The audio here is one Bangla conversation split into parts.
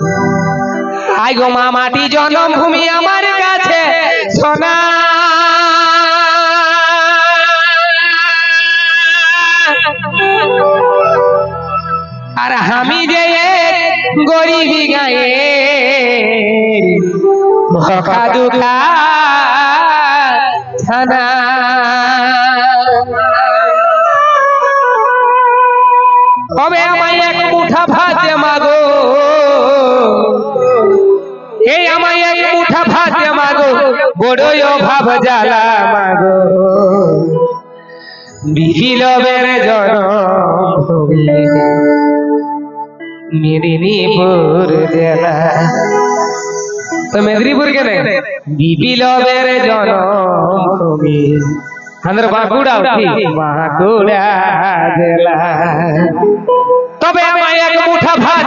আই গো মা মাটি জন্মভূমি আমার কাছে, সোনা। আর আমি যে গরিবি গায়ে ভকা দুখা ছানা। বড়ই অভাব জ্বালা মাগো। বিহিলবের জনম মেদিনীপুর জেলা। তো মেদিনীপুর কেন বিপ্লবের জনম আমাদের বাঁকুড়া বাঁকুড়া জেলা। তবে আমায় এক মুঠা ভাত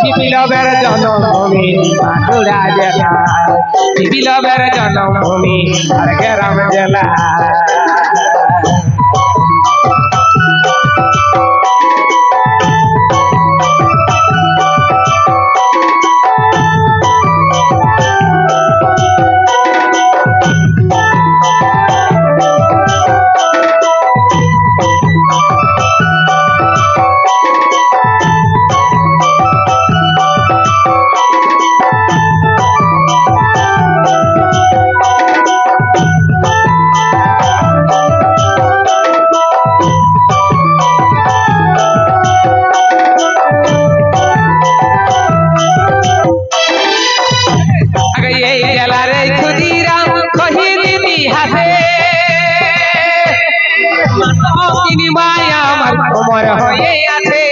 She be no better done no me. I could I get high. She be no better done no me. I. বিনিময় আমার কোমর হয়ে আছে।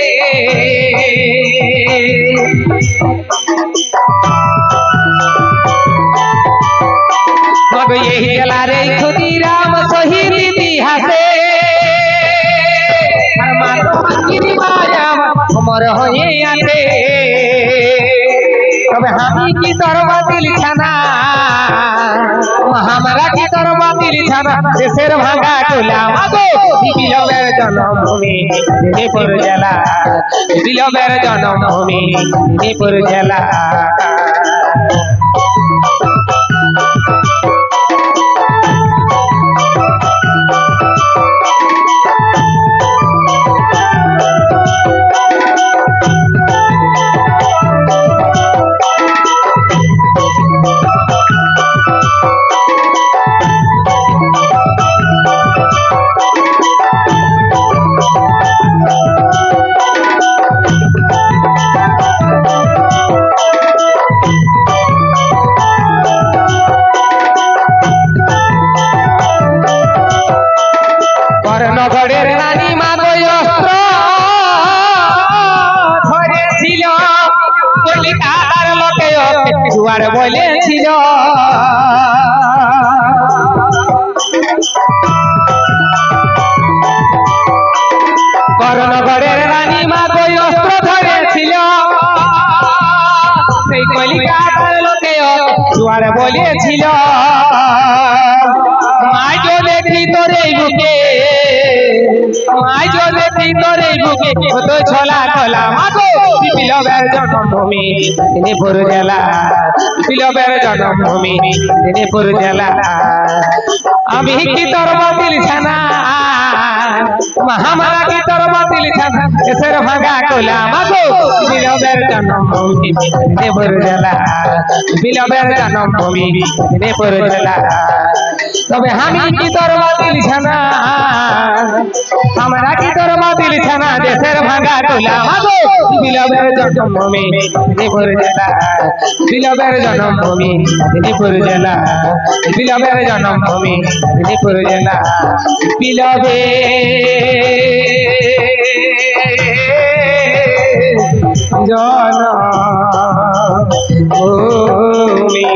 মগ এই জেলার এই ক্ষুদিরাম শহীদ ইতিহাসে। কোমর হয়ে আছে। তবে আমি কি তোর বাতিল কি তোর বাতিল ছানা দেশের ভাঙা টুলা মাগো, বিপ্লবের জন্মভূমি মেদিনীপুর জেলা। বিপ্লবের জন্মভূমি মেদিনীপুর জেলা। করনগরের রানী মাগো অস্ত্র ধরেছিল। সেই কলিকাতার লোকে বলেছিল মাই জলে ভিতরে বুকে মাই জলে ভিতরে বুকে ছলা জন্মভূমি জেলা জন্মভূমি জেলা। আমি কি তোর বাতিল ছানা? মহামারা কি তোর বাতিল ছানা এসের ভাঙা কোলা মাগো? বিপ্লবের জন্মভূমি মেদিনীপুর জেলা। বিপ্লবের জন্মভূমি মেদিনীপুর জেলা। তবে আমি কি তোর আমরা কি তোর দেশের কোলা মাগো? বিপ্লবের জন্মভূমি মেদিনীপুর জেলা বিপ্লবের জন্মভূমি মেদিনীপুর জেলা বিপ্লবের জন্মভূমি মেদিনীপুর জন ভূমি